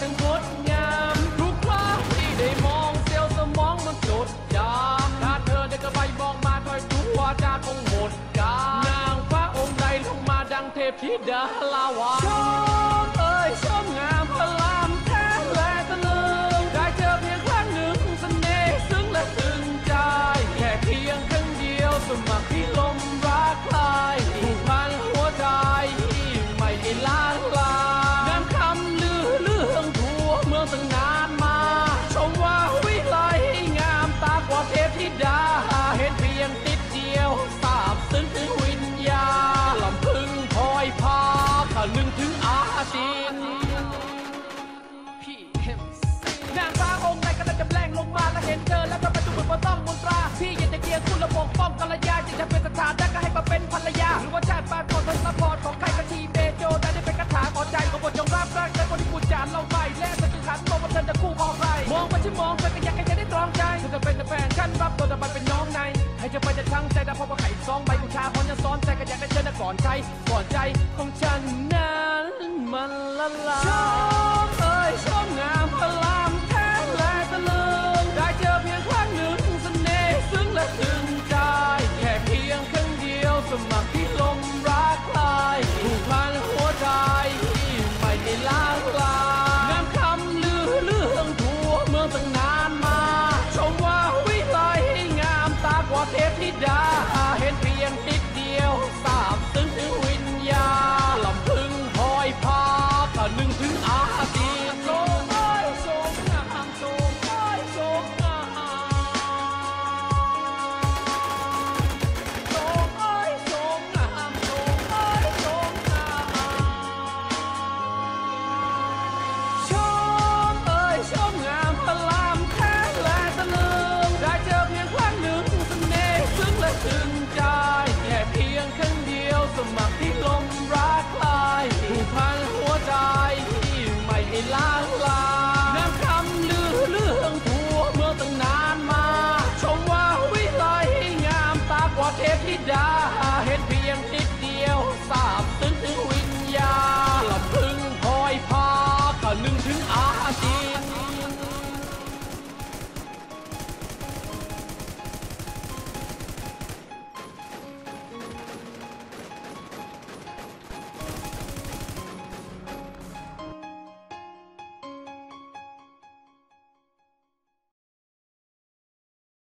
ช่างงดงามทุกครั้งที่ได้มองเซลล์สมองมันจดจำถ้าเธอได้กระใบมองมาคอยดูว่าจาคงหมดกานางฟ้าองค์ใดลงมาดังเทพธิดาลาวา รยาจึงจะเป็นสถานะก็ให้มาเป็นภรรยา หรือว่าชาติบ้านขอนทศพรของใครก็ทีเมโจได้ได้เป็นคาถาขอใจของบทจงรับรักและคนที่กูจานเราไปและจะจึงหันมองว่าเธอจะคู่คองใครมองไปที่มองไปก็อยากให้เธอได้ตรองใจเธอจะเป็นแฟนฉันรับตัวแต่มาเป็นน้องในให้เธอไปจะทั้งใจแต่พอมาไข่ซองใบกุชาพรจะซ้อนใจก็อยากให้เธอได้ก่อนใจก่อนใจของฉันนั้นมันละลาย if he dies. เห็นเพียงนิดเดียวสาบ